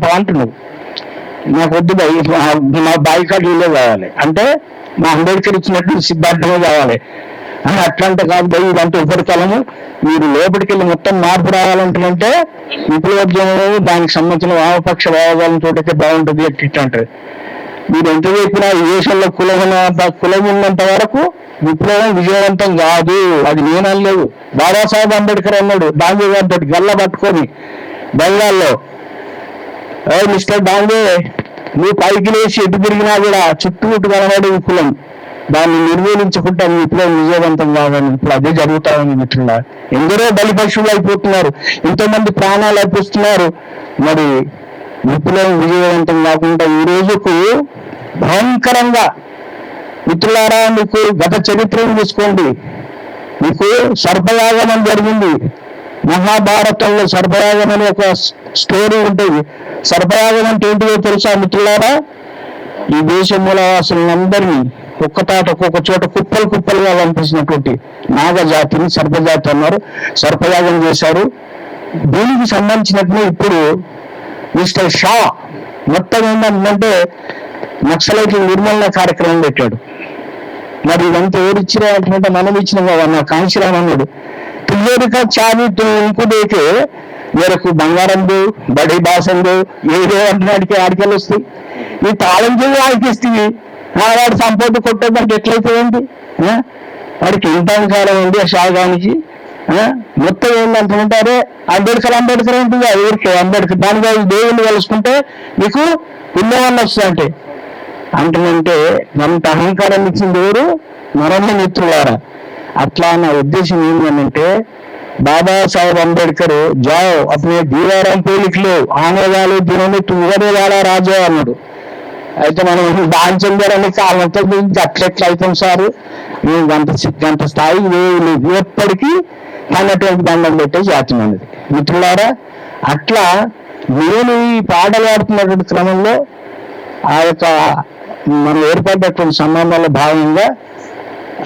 చంప అంటున్నావు నాకు వద్దు మా- మా బాయికాట్ వీళ్ళే కావాలి. అంటే మా అంబేద్కర్ ఇచ్చినట్టు సిద్ధార్థమే కావాలి. అని అట్లాంటి కాదు భయ్ ఇదంతా ఉపరితలము. మీరు లోపలికి వెళ్ళి మొత్తం మార్పు రావాలంటుందంటే విప్లవోద్యమంలో దానికి సంబంధించిన వామపక్ష భావాలను చూడైతే బాగుంటుంది అంటారు మీరు ఎంత చెప్పినా ఈ దేశంలో కులం కులం ఉన్నంత వరకు విప్లవం విజయవంతం కాదు. అది నేనలేదు బాబాసాహెబ్ అంబేద్కర్ అన్నాడు గాంధీ గారితో గల్ల పట్టుకొని బెంగాల్లో మిస్టర్ బాంబే నువ్వు పైకి లేచి ఎటు తిరిగినా కూడా చుట్టూ కనబడే కులం దాన్ని నిర్మూలించకుండా నీ విప్లవం విజయవంతం కాదని ఇప్పుడు అదే జరుగుతా ఉంది మిత్రుల ఎందరో బలి పశువులు అయిపోతున్నారు. ఎంతో మంది ప్రాణాలు అయిపోతున్నారు. మరి విప్లవం విజయవంతం కాకుండా ఈ రోజుకు భయంకరంగా మిత్రులారా మీకు గత చరిత్రను తీసుకోండి మీకు సర్పయాగమం జరిగింది. మహాభారతంలో సర్పయాగం అనే ఒక స్టోరీ ఉంటుంది. సర్పయాగం అంటే ఏంటిదో తెలుసా మిత్రులారా? ఈ దేశ మూలవాసులందరినీ ఒక్క తాట ఒక్కొక్క చోట కుప్పలు కుప్పలుగా పంపించినటువంటి నాగజాతిని సర్పజాతి అన్నారు. సర్పయాగం చేశారు. దీనికి సంబంధించినట్టు ఇప్పుడు మిస్టర్ షా మొత్తం ఏంటంటే నక్సలైట్ నిర్మూలన కార్యక్రమం పెట్టాడు. మరి ఇదంతా ఎవరిచ్చినా అంటే మనం ఇచ్చిన నా కాంశీరామ్ అన్నాడు. తియ్యరిక చావి ఇంకుదేకే మేరకు బంగారందు బడి బాసందు ఏదో అంటున్నాడికి ఆడికెళ్ళి వస్తాయి. ఈ తాళం చేయి ఆడికిస్తుంది వాడు సంపద కొట్టేదానికి ఎట్లయితే ఏంటి వాడికి ఇంత కాలం ఉంది ఆ శాగానికి? మొత్తం ఏంటంటే అంబేద్కర్ అంబేద్కర్ ఉంటుంది అది ఊరికే. అంబేద్కర్ దాని దేవుళ్ళు కలుసుకుంటే నీకు పుణ్యవాళ్ళు వస్తుందంటే అంటుందంటే మనంత అహంకారం ఇచ్చింది ఎవరు? మరణ మిత్రులారా. అట్లా నా ఉద్దేశం ఏంటంటే బాబాసాహెబ్ అంబేద్కర్ జావ్ అప్పుడే భీవారం పోలికలు ఆంగ్లవాళ్ళు దీనిని తుగడే వాళ్ళ రాజు అన్నాడు. అయితే మనం దాంచండి కారణంతో అట్లెట్లు అట్లెట్లా అవుతాం సారు? మేము గంట గంట స్థాయి ఎప్పటికీ అన్నటువంటి దండం పెట్టే జాతి మంది మిత్రులారా అట్లా నేను ఈ పాటలు ఆడుతున్నటువంటి క్రమంలో ఆ యొక్క మనం ఏర్పడ్డటువంటి సంబంధాల భాగంగా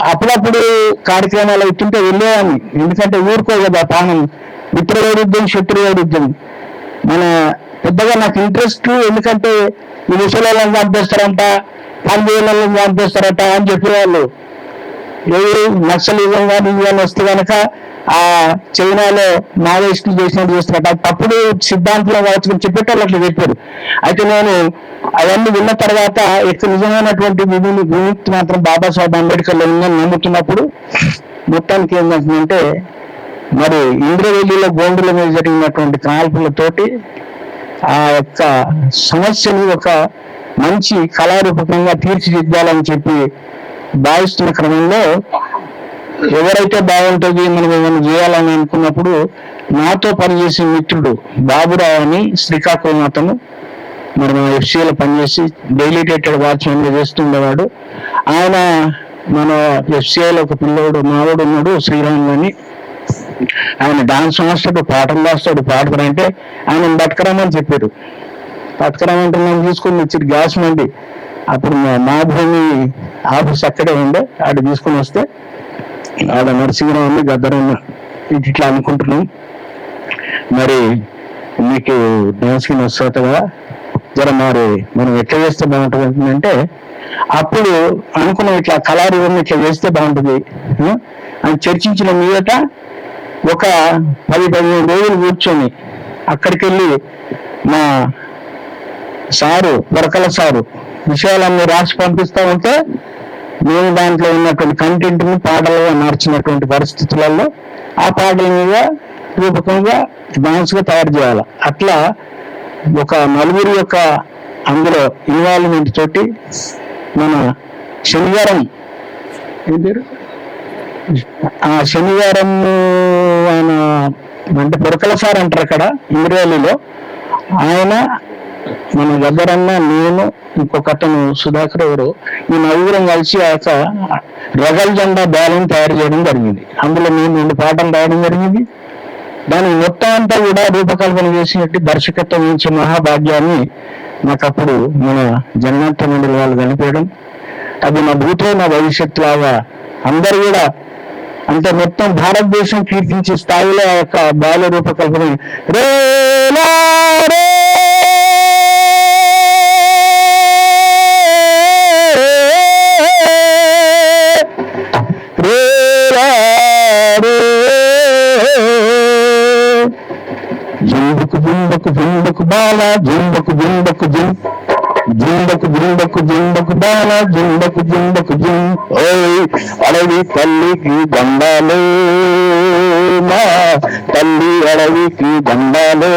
అప్పుడప్పుడు కార్యక్రమాలు ఇచ్చింటే వెళ్ళేవాడిని. ఎందుకంటే ఊరుకో కదా పానం. మిత్ర వైరుధ్యం శత్రు మన పెద్దగా నాకు ఇంట్రెస్ట్ ఎందుకంటే ఈ ముసలి ముసలాళ్ళని చంపేస్తారంట పందేళ్ళని పంపిస్తారట అని చెప్పేవాళ్ళు. ఎవరు నక్సలిజం కానీ ఇవన్నీ వస్తే కనుక ఆ చైనాలో మావోయిస్టులు చేసినట్టు చేస్తున్నట్టు అది తప్పుడు సిద్ధాంతంలో కావచ్చు చెప్పేటోళ్ళు అట్లా చెప్పారు. అయితే నేను అవన్నీ విన్న తర్వాత ఇక్కడ నిజమైనటువంటి విధులు విముక్తి మాత్రం బాబాసాహెబ్ అంబేద్కర్లో ఉందని నమ్ముతున్నప్పుడు మొత్తానికి ఏంటంటే మరి ఇంద్రవెల్లిలో గోండుల మీద జరిగినటువంటి కాల్పులతోటి ఆ యొక్క సమస్యని ఒక మంచి కళారూపకంగా తీర్చిదిద్దాలని చెప్పి భావిస్తున్న క్రమంలో ఎవరైతే బాగుంటుంది మనం ఏమైనా చేయాలని అనుకున్నప్పుడు నాతో పనిచేసే మిత్రుడు బాబురావు అని శ్రీకాకుళం అతను మరి మన ఎఫ్సీలో పనిచేసి డైలీ డేటెడ్ వాచ్మెన్ చేస్తుండేవాడు ఆయన మన ఎఫ్సీఐలో ఒక పిల్లోడు మావాడు ఉన్నాడు శ్రీరామ్ అని. ఆయన డాన్స్ మాస్టర్ పాటలు రాస్తాడు పాడతాడు అంటే ఆయన బతకరామని చెప్పారు. బతకరామంటే నేను తీసుకుని ఇచ్చి గ్యాస్ మండి అప్పుడు మా భూమి ఆఫీస్ అక్కడే ఉండే. ఆడ తీసుకుని వస్తే ఆడ నరసింహరావు ఉంది ఇట్లా అనుకుంటున్నాం. మరి మీకు డాన్స్కి వస్తుంది కదా. జర మరి మనం ఎట్లా చేస్తే బాగుంటుంది అంటే అప్పుడు అనుకున్న ఇట్లా కళారూపం ఇట్లా చేస్తే బాగుంటుంది. అని చర్చించిన మీదట ఒక పది పదిహేను రోజులు కూర్చొని అక్కడికి వెళ్ళి మా సారు వరకల సారు విషయాలన్నీ రాసి పంపిస్తా ఉంటే మేము దాంట్లో ఉన్నటువంటి కంటెంట్ని పాటలుగా మార్చినటువంటి పరిస్థితులలో ఆ పాటల మీద రూపకంగా డాన్స్గా తయారు చేయాలి. అట్లా ఒక నలుగురు యొక్క అందులో ఇన్వాల్వ్మెంట్ తోటి మన శనివారం ఏం పేరు? ఆ శనివారం ఆయన అంటే పొరకల సార్ అంటారు అక్కడ ఇంద్రవల్లిలో ఆయన మన దగ్గరన్న నేను ఇంకొక సుధాకర్ ఎవరు ఈ నలుగురం కలిసి ఆ యొక్క రగల్ జెండా బ్యాలెన్స్ తయారు చేయడం జరిగింది. అందులో మేము రెండు పాటలు రాయడం జరిగింది. దాని మొత్తం అంతా కూడా రూపకల్పన చేసినట్టు దర్శకత్వం వహించే మహాభాగ్యాన్ని నాకు అప్పుడు మన జగన్నాథ మండలి వాళ్ళు కనిపించడం. అది నా భూతో నా భవిష్యత్తు లాగా అందరు కూడా అంటే మొత్తం భారతదేశం కీర్తించే స్థాయిలో ఆ యొక్క బాల రూపకల్పన. రే జుంబకు జుంబకు బాల జుంబకు జుంబకు జుం. జుంబకు జుంబకు జుంబకు బాల జుంబకు జుంబకు జుం. ఓయ్ అడవి తల్లికి దండాలే మా. తల్లి అడవికి దండాలే.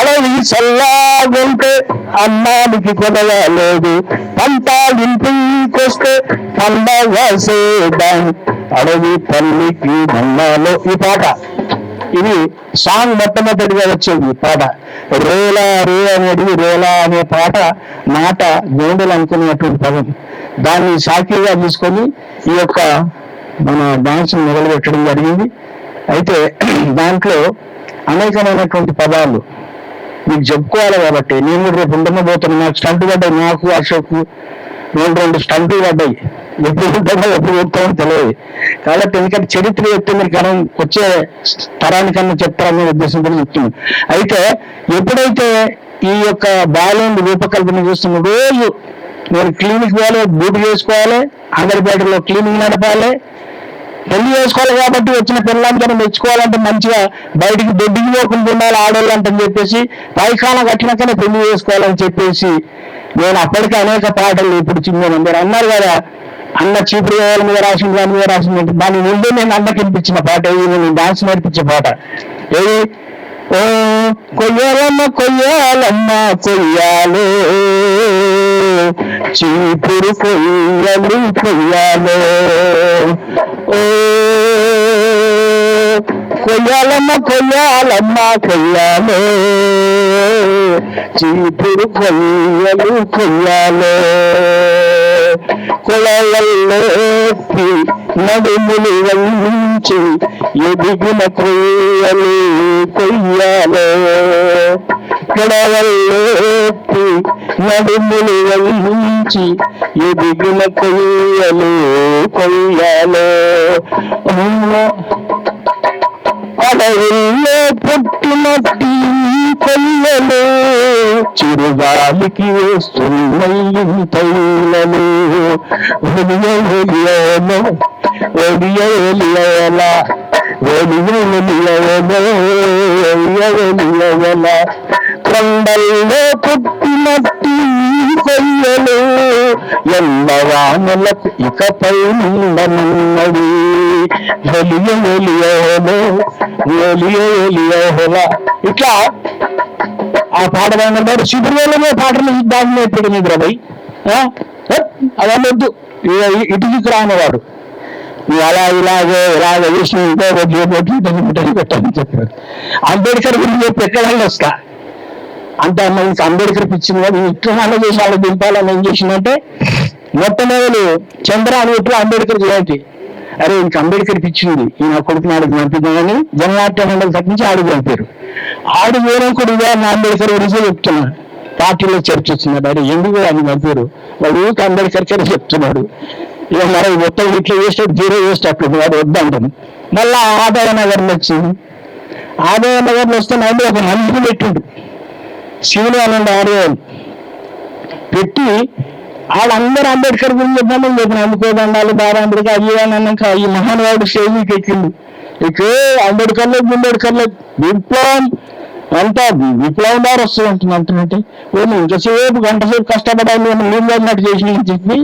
అడవి చల్లాగుంటే అన్నానికి కొనలేదు పంట ఇంటికొస్తే పండగ సేద్దాం అడవి తల్లికి దండాలో. ఈ పాట. ఇది సాంగ్ మొట్టమొదటిగా వచ్చేది పాట. రేలా రే అనేది రేలా అనే పాట మాట గోండలు అనుకునేటువంటి పదం. దాన్ని సాకిగా తీసుకొని ఈ యొక్క మన డాన్స్ మొదలుపెట్టడం జరిగింది. అయితే దాంట్లో అనేకమైనటువంటి పదాలు మీకు చెప్పుకోవాలి కాబట్టి నేను రేపు ఉండబోతున్నాను నాకు స్టంట్ పడ్డాయి. నాకు అశోక్ రెండు రెండు స్టంట్లు పడ్డాయి. ఎప్పుడు ఉంటామో ఎప్పుడు ఉంటామో తెలియదు. కాబట్టి ఎందుకంటే చరిత్ర చెప్తే మీరు కనం వచ్చే తరానికన్నా చెప్తారనే ఉద్దేశంతో చెప్తున్నాను అయితే ఎప్పుడైతే ఈ యొక్క బాల్యం రూపకల్పన చూస్తున్న రోజు నేను క్లినిక్ పోవాలి బూట్ చేసుకోవాలి అంగడిపేటలో క్లినిక్ నడపాలి పెళ్ళి చేసుకోవాలి కాబట్టి వచ్చిన పిల్లలందరూ మెచ్చుకోవాలంటే మంచిగా బయటికి దొడ్డికి పోకుండా ఉండాలి ఆడవాళ్ళంటే చెప్పేసి పైకాలం కట్టినాకనే పెళ్ళి చేసుకోవాలని చెప్పేసి నేను అప్పటికే అనేక పాటలు ఇప్పుడు చిన్న మీరు అన్నారు కదా అన్న చీపురు వేయాల మీద రాసింది దాని మీద రాసింది అంటే దాని ముందు నేను అన్నకి వినిపించిన పాట ఏది? నేను డాన్స్ నేర్పించే పాట. ఏది? ఓ కొయ్యాలమ్మ కొయ్యాలమ్మ కొయ్యాలే. చీపురు కొయ్యలు కొయ్యాలే. ఓ కొయ్యాలమ్మ కొయ్యాలమ్మ కొయ్యాలే. చీపురు కొయ్యలు కొయ్యాలే. కొలవల్లోకి నడుములు వంచి ఎదిగిన క్రియలు కొయ్యాలో. కొడవల్లోకి నడుములు వంచి ఎదిగిన క్రియలు కొయ్యాలో. అడవుల్లో పుట్టినట్టి కొల్లలు చిరుగాలికి వేస్తున్నాయి తైలలు ఒడియోలియోలో ఒడియోలియోల ఒడియోలియోలో ఒడియోలియోల కొండల్లో పుట్టినట్టి కొల్లలు ఎల్లవానలకు ఇకపై నిండనున్నది ఒలియ ఒలియోలో ఒలియ ఒలియోలా ఇట్లా ఆ పాట పాడినారు శిబిరంలో పాటలు దాన్ని నేర్పడు నిద్రపోయి అదొద్దు ఇటుకి రానివాడు. నువ్వు అలా ఇలాగే ఇలాగ చేసిన ఇంకో వడ్డీ వడ్డీ చెప్పారు అంబేద్కర్ గురించి చెప్పి ఎక్కడ వస్తా. అంటే మనకి అంబేద్కర్ పిచ్చింది కదా ఇట్లా చేసి వాళ్ళు దింపాలని ఏం చేసిందంటే మొట్టమొదలు చంద్ర అని ఇట్లా అంబేద్కర్ జయంతి అరే ఇంక అంబేద్కర్ పిచ్చింది. ఈయన నా కొడుకు నాడు పంపిద్దామని జననాట్య మండలి తగ్గించి ఆడు పంపారు. ఆడు వేరే కూడా నా అంబేద్కర్ గురించి చెప్తున్నాడు పార్టీలో చర్చిస్తున్నాడు వచ్చింది అరే ఎందుకు అని పంపారు వాడు ఊరికి అంబేద్కర్ చెప్తున్నాడు. ఇక మరి మొత్తం ఇట్లా చేస్తే జీరో చేసేటప్పుడు వాడు వద్దంటాను మళ్ళా ఆదాయ నగర్లో వచ్చింది. ఆదాయ నగర్లో వస్తే నాడు ఒక నలుగురు పెట్టిండు. శివులు అనండి ఆడవాళ్ళు. పెట్టి వాళ్ళందరూ అంబేద్కర్ గురించి చెప్పామని చెప్పిన. అందుకోదండాలు బాబా అంబేద్కర్ అయ్యి అన్నాక ఈ మహానుభావుడు స్టేజ్కి ఎక్కిండు. ఎక్కి అంబేద్కర్లో అంబేద్కర్లో విప్లవం అంతా విప్లవం ద్వారా వస్తుంది అంటుంది అంటున్నట్టు ఓ ఇంతసేపు కష్టపడాలి నేను నీళ్ళు అన్నట్టు చేసిన చెప్పి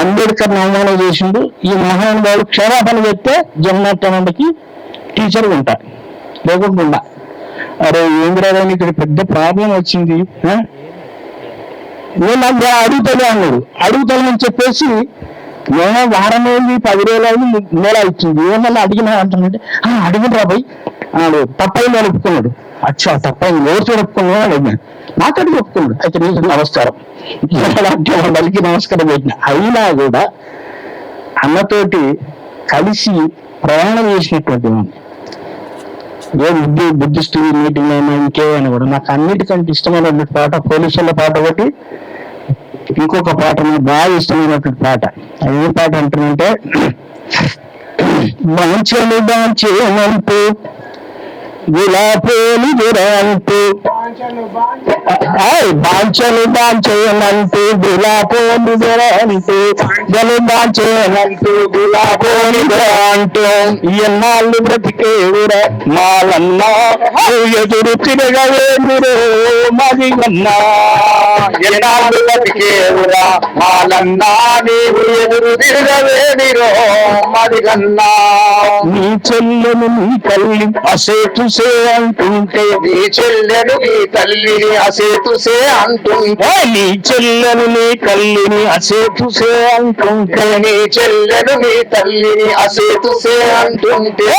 అంబేద్కర్ అవమానం చేసిండు. ఈ మహానుభావుడు క్షమాపణ చెప్తే జగన్నాథానందకి టీచర్ ఉంటా. లేకుండా అరే ఏంద్రారావు ఇక్కడ పెద్ద ప్రాబ్లం వచ్చింది ఆ? నేను నాకు అడుగుతలే అన్నాడు అడుగుతానని చెప్పేసి నేను వారం అయింది పది రోజులు అయింది నెల ఇచ్చింది. ఏమన్నా అడిగినా అంటున్నాడు అడిగిన రాబోయ్ తప్పని నడుపుకున్నాడు అచ్చా తప్ప ఎవరు ఒప్పుకున్నాడు అడిగాను మాట్లాడి ఒప్పుకున్నాడు అయితే నీకు నమస్కారం. నాట్య నమస్కారం పెట్టిన. అయినా కూడా అన్నతోటి కలిసి ప్రయాణం చేసినటువంటి వాడిని. ఏ బుద్ధి బుద్ధిస్ట్ మీటింగ్ అయినా ఇంకేమైనా కూడా. నాకు అన్నిటికంటే ఇష్టమైన పాట పోలీసుల పాట ఒకటి ఇంకొక పాట నాకు బాగా ఇష్టమైనటువంటి పాట. ఏ పాట అంటుందంటే మంచలు దాచేనంటూ గులాపోని గురంటూ బాంచలు బాంచేయనంటూ గులాపోని గురంటూ గలు బాంచేయనంటూ గులాపోని గురంటూ ఎన్నాళ్ళు బ్రతికేవురా మాలన్నా. ఎదురు ఎదురు మరి అన్నా. ఎన్నాళ్ళు బ్రతికేవురా మాలన్నా. నీవు ఎదురు తిరగవేదిరో మరి మదిగన్నా నీ చెల్లెలు నీ కళ్ళు అసేటు అసేతుసే అంటుంటే నీ చెల్లెను నీ తల్లిని అసేతుసే అంటుంటే. నీ చెల్లెను నీ తల్లిని అసేతుసే అంటుంటే. నీ చెల్లెను నీ తల్లిని అసేతుసే అంటుంటే!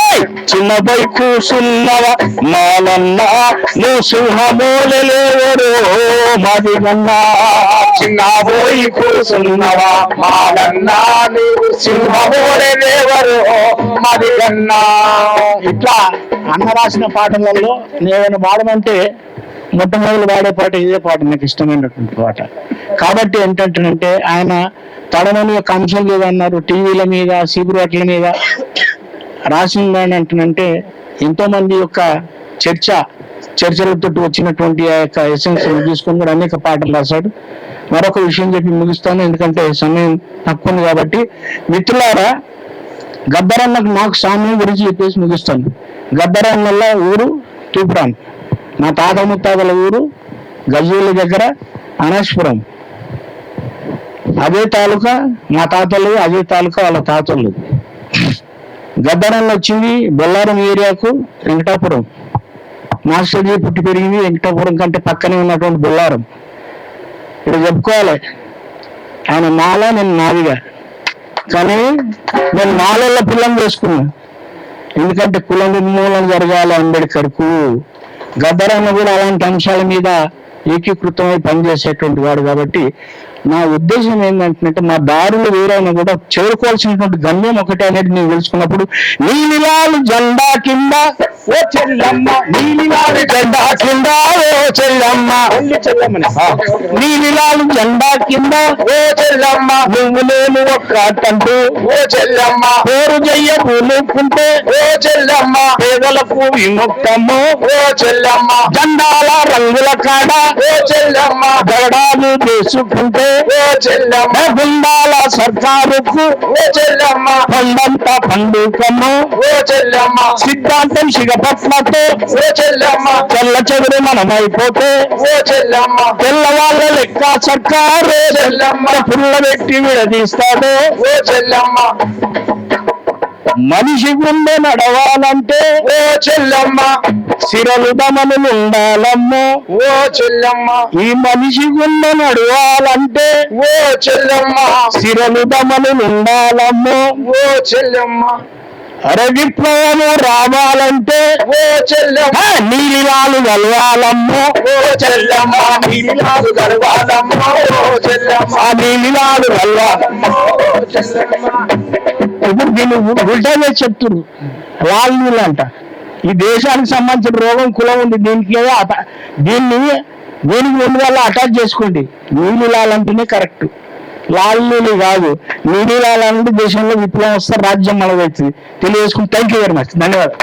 చిన్నపై కూసున్నవ? మాలన్నా నువ్వు సింహమూలలేవరో మదిగన్నా. చిన్నబోయి కూసున్నవా మాదన్నా నీవు సింహమోడేవరు మదిగన్నా ఇట్లా అన్న రాసిన పాటలలో నేను పాడమంటే మొట్టమొదలు పాడే పాట ఇదే పాట నాకు ఇష్టమైనటువంటి పాట. కాబట్టి ఏంటంటే ఆయన తడమని యొక్క అంశం లేదన్నారు టీవీల మీద సిగరెట్ల మీద. రాసిందని అంటున్నంటే ఎంతో మంది యొక్క చర్చ చర్చలతో వచ్చినటువంటి ఆ యొక్క ఎసెన్స్ తీసుకొని కూడా అనేక పాటలు రాశాడు. మరొక విషయం చెప్పి ముగిస్తాను ఎందుకంటే సమయం తక్కువ ఉంది కాబట్టి. మిత్రులారా గద్దరన్నకు నాకు సామ్యం గురించి చెప్పేసి ముగిస్తాను. గబ్బరన్నల ఊరు తూపురాన్ నా తాత ముత్తాతల ఊరు గజూల దగ్గర అనస్పురం అదే తాలూకా మా తాతలు అదే తాలూకా వాళ్ళ తాతలు. గబ్బరన్న వచ్చింది బొల్లారం ఏరియాకు వెంకటాపురం. మాస్టర్జీ పుట్టి పెరిగింది వెంకటాపురం కంటే పక్కనే ఉన్నటువంటి బొల్లారం. ఇక్కడ చెప్పుకోవాలి. ఆయన మాల నేను నాదిగా కానీ నేను నాలుగుల పిల్లని చేసుకున్నా ఎందుకంటే కుల నిర్మూలన జరగాలి అంబేద్కర్కు. గద్దరన్న కూడా అలాంటి అంశాల మీద ఏకీకృతమై పనిచేసేటువంటి వాడు కాబట్టి నా ఉద్దేశం ఏంటంటే మా దారులు వేరైనా కూడా చేరుకోవాల్సినటువంటి గమ్యం ఒకటే అనేది నేను తెలుసుకున్నప్పుడు నీలిలాలు జెండా కింద ఓ చెల్లమ్మ నీలిలాలు జెండా కింద ఓ చెల్లమ్మ. నీలిలాలు జెండా కింద ఓ చెల్లమ్మ నువ్వు నేను ఒక్కటంటూ ఓ చెల్లమ్మ. పేరు జయ్య పూలుకుంటే ఓ చెల్లమ్మ. పేదలకు విముక్తము. ఓ చెల్లమ్మ. జెండాల రంగుల కాడ ఓ చెల్లమ్మ. గడాలు చేసుకుంటే ఓ చెల్లమ్మ. గుండాల సర్కారుకు ఓ చెల్లమ్మ. పండంత పండుకము ఓ చెల్లమ్మ. సిద్ధాంతం సిగపట్లతో ఓ చెల్లమ్మ. తెల్ల చెదురు మనమైపోతే ఓ చెల్లమ్మ. తెల్లవాళ్ళ లెక్క సర్కారు చెల్లమ్మ. పుల్ల పెట్టి విడదీస్తాడు. ఓ చెల్లమ్మ. మనిషి గుండె నడవాలంటే ఓ చెల్లమ్మ. సిరలు దమనులు ఉండాలమ్మో. ఓ చెల్లమ్మ. ఈ మనిషి గుండె నడవాలంటే ఓ చెల్లమ్మ. సిరలు దమనులు ఉండాలమ్మో. ఓ చెల్లమ్మ. అరే విప్లవము రావాలంటే ఓ చెల్లమ్మ. నీలిలాలు కలవాలమ్మో ఓ చెల్లమ్మ. నీలాలు గర్వాలమ్మ ఓ చెల్లమ్మ. నీలిలాలు కలవా ఓ చెల్లమ్మ. ఇప్పుడు దీన్ని ఉల్టానే చెప్తున్నారు లాల్ నీళ్ళు అంట ఈ దేశానికి సంబంధించిన రోగం కులం ఉంది దీనికి దీన్ని దీనికి రెండు వల్ల అటాచ్ చేసుకోండి. నీళ్ళు లాలంటేనే కరెక్ట్ లాల్ నీళ్ళు కాదు. నీళ్ళు లాలంటే దేశంలో విప్లవం వస్తే రాజ్యం మనదవుతుంది తెలియజేసుకుని థ్యాంక్ యూ వెరీ మచ్ ధన్యవాదాలు.